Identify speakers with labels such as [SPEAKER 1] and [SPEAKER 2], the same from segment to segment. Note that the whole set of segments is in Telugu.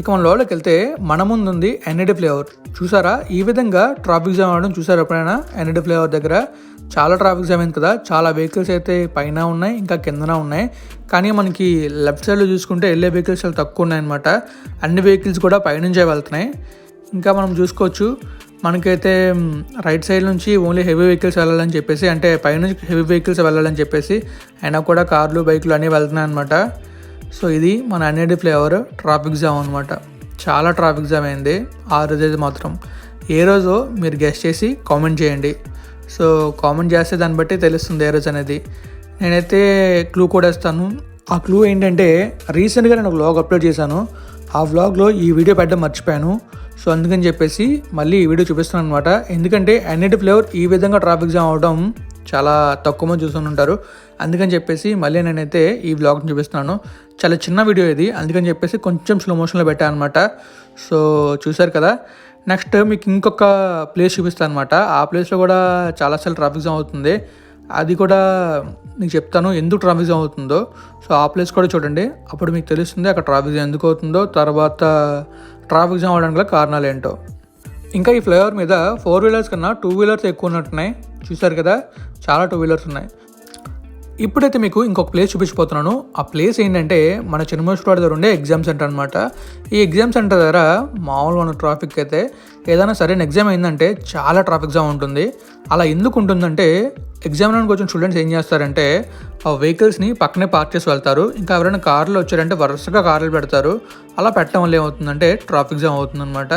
[SPEAKER 1] ఇక మన లోపలికి వెళ్తే మన ముందు ఉంది ఎన్ఎడి ఫ్లేవర్ చూసారా? ఈ విధంగా ట్రాఫిక్ జామ్ అవడం చూసారా ఎప్పుడైనా? ఎన్ఎడి ఫ్లేవర్ దగ్గర చాలా ట్రాఫిక్ జామ్ అయింది కదా? చాలా వెహికల్స్ అయితే పైన ఉన్నాయి ఇంకా కిందన ఉన్నాయి. కానీ మనకి లెఫ్ట్ సైడ్లో చూసుకుంటే వెళ్ళే వెహికల్స్ చాలా తక్కువ ఉన్నాయన్నమాట. అన్ని వెహికల్స్ కూడా పైనుంచే వెళ్తున్నాయి. ఇంకా మనం చూసుకోవచ్చు మనకైతే రైట్ సైడ్ నుంచి ఓన్లీ హెవీ వెహికల్స్ వెళ్ళాలని చెప్పేసి అంటే పైనుంచి హెవీ వెహికల్స్ వెళ్ళాలని చెప్పేసి అయినా కూడా కార్లు బైకులు అన్నీ వెళ్తున్నాయి అనమాట సో ఇది మన అన్నిటి ఫ్లేవర్ ట్రాఫిక్ జామ్ అనమాట చాలా ట్రాఫిక్ జామ్ అయింది. ఆ రోజు మాత్రం ఏ రోజు మీరు గెస్ట్ చేసి కామెంట్ చేయండి. సో కామెంట్ చేస్తే దాన్ని బట్టి తెలుస్తుంది ఏ రోజు అనేది. నేనైతే క్లూ కూడా ఇస్తాను. ఆ క్లూ ఏంటంటే రీసెంట్గా నేను ఒక వ్లాగ్ అప్లోడ్ చేశాను. ఆ వ్లాగ్లో ఈ వీడియో పెట్టడం మర్చిపోయాను. సో అందుకని చెప్పేసి మళ్ళీ ఈ వీడియో చూపిస్తున్నాను అనమాట ఎందుకంటే అన్నిటి ఫ్లేవర్ ఈ విధంగా ట్రాఫిక్ జామ్ అవడం చాలా తక్కువ మంది చూస్తూ ఉంటారు. అందుకని చెప్పేసి మళ్ళీ నేనైతే ఈ బ్లాగ్ని చూపిస్తున్నాను. చాలా చిన్న వీడియో ఇది. అందుకని చెప్పేసి కొంచెం స్లో మోషన్లో పెట్టాను అనమాట సో చూసారు కదా? నెక్స్ట్ మీకు ఇంకొక ప్లేస్ చూపిస్తాను అనమాట ఆ ప్లేస్లో కూడా చాలాసార్లు ట్రాఫిక్ జామ్ అవుతుంది. అది కూడా మీకు చెప్తాను ఎందుకు ట్రాఫిక్ జామ్ అవుతుందో. సో ఆ ప్లేస్ కూడా చూడండి. అప్పుడు మీకు తెలుస్తుంది అక్కడ ట్రాఫిక్ జామ్ ఎందుకు అవుతుందో. తర్వాత ట్రాఫిక్ జామ్ అవడానికి గల కారణాలు ఏంటో. ఇంకా ఈ ఫ్లైఓవర్ మీద ఫోర్ వీలర్స్ కన్నా టూ వీలర్స్ ఎక్కువ ఉన్నట్టున్నాయి. చూసారు కదా? చాలా టూ వీలర్స్ ఉన్నాయి. ఇప్పుడైతే మీకు ఇంకొక ప్లేస్ చూపించిపోతున్నాను ఆ ప్లేస్ ఏంటంటే మన చిన్నమేశ్వరవాడ దగ్గర ఉండే ఎగ్జామ్ సెంటర్ అనమాట ఈ ఎగ్జామ్ సెంటర్ దగ్గర మామూలుగా ఉన్న ట్రాఫిక్ అయితే ఏదైనా సరైన ఎగ్జామ్ అయిందంటే చాలా ట్రాఫిక్ జామ్ ఉంటుంది. అలా ఎందుకు ఉంటుందంటే ఎగ్జామ్లోకి వచ్చిన స్టూడెంట్స్ ఏం చేస్తారంటే ఆ వెహికల్స్ని పక్కనే పార్క్ చేసి వెళ్తారు. ఇంకా ఎవరైనా కార్లు వచ్చారంటే వరుసగా కార్లు పెడతారు. అలా పెట్టడం వల్ల ఏమవుతుందంటే ట్రాఫిక్ జామ్ అవుతుందన్నమాట.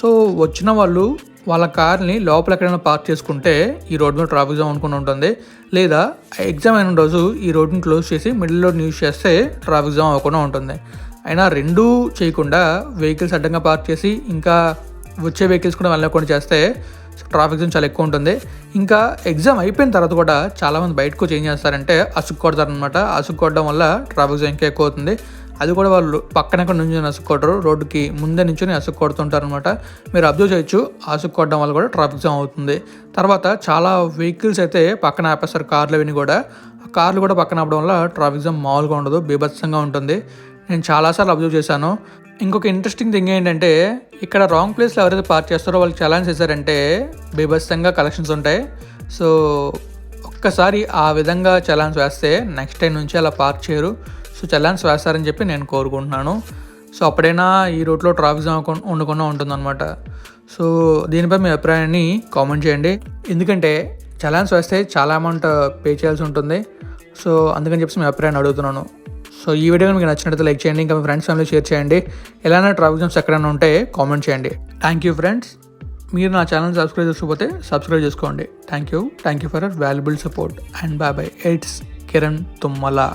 [SPEAKER 1] సో వచ్చిన వాళ్ళు వాళ్ళ కార్ని లోపల ఎక్కడైనా పార్క్ చేసుకుంటే ఈ రోడ్ మీద ట్రాఫిక్ జామ్ అనుకుని ఉంటుంది. లేదా ఎగ్జామ్ అయిన రోజు ఈ రోడ్ని క్లోజ్ చేసి మిడిల్ రోడ్ యూజ్ చేస్తే ట్రాఫిక్ జామ్ అవ్వకుండా ఉంటుంది. అయినా రెండూ చేయకుండా వెహికల్స్ అడ్డంగా పార్క్ చేసి ఇంకా వచ్చే వెహికల్స్ కూడా వెళ్ళకుండా చేస్తే ట్రాఫిక్ జామ్ చాలా ఎక్కువ ఉంటుంది. ఇంకా ఎగ్జామ్ అయిపోయిన తర్వాత కూడా చాలామంది బయటకు చేంజ్ చేస్తారంటే అసుకు కొడతారనమాట అసుకు వల్ల ట్రాఫిక్ జామ్ ఇంకా ఎక్కువ అవుతుంది. అది కూడా వాళ్ళు పక్కన ఎక్కడ నుంచి అసుకు రోడ్డుకి ముందే నుంచి అసుక్కు కొడుతుంటారు అనమాట మీరు అబ్జర్వ్ చేయొచ్చు అసుకు కొట్టడం వల్ల కూడా ట్రాఫిక్ జామ్ అవుతుంది. తర్వాత చాలా వెహికల్స్ అయితే పక్కన ఆపేస్తారు కార్లు అవన్నీ కూడా. ఆ కార్లు కూడా పక్కన ఆపడం వల్ల ట్రాఫిక్ జామ్ మామూలుగా ఉండదు బీభత్సంగా ఉంటుంది. నేను చాలాసార్లు అబ్జర్వ్ చేశాను. ఇంకొక ఇంట్రెస్టింగ్ థింగ్ ఏంటంటే ఇక్కడ రాంగ్ ప్లేస్లో ఎవరైతే పార్క్ చేస్తారో వాళ్ళు ఛాలెంజ్ చేశారంటే బీభత్సంగా కలెక్షన్స్ ఉంటాయి. సో ఒక్కసారి ఆ విధంగా ఛాలెంజ్ వేస్తే నెక్స్ట్ టైం నుంచి అలా పార్క్ చేయరు. సో చలాన్స్ వేస్తారని చెప్పి నేను కోరుకుంటున్నాను. సో అప్పుడైనా ఈ రూట్లో ట్రాఫిక్ జామ్ ఉండకుండా ఉంటుందన్నమాట. సో దీనిపై మీ అభిప్రాయాన్ని కామెంట్ చేయండి. ఎందుకంటే చలాన్స్ వేస్తే చాలా అమౌంట్ పే చేయాల్సి ఉంటుంది. సో అందుకని చెప్పి మీ అభిప్రాయాన్ని అడుగుతున్నాను. సో ఈ వీడియో మీకు నచ్చినట్లయితే లైక్ చేయండి. ఇంకా మీ ఫ్రెండ్స్ ఫ్యామిలీ షేర్ చేయండి. ఎలానే ట్రాఫిక్ జామ్స్ ఎక్కడైనా ఉంటే కామెంట్ చేయండి. Thank you friends. మీరు నా ఛానల్ సబ్స్క్రైబ్ చేసుకోకపోతే సబ్స్క్రైబ్ చేసుకోండి. Thank you. Thank you for valuable support. And bye bye. It's Kiran Thummala.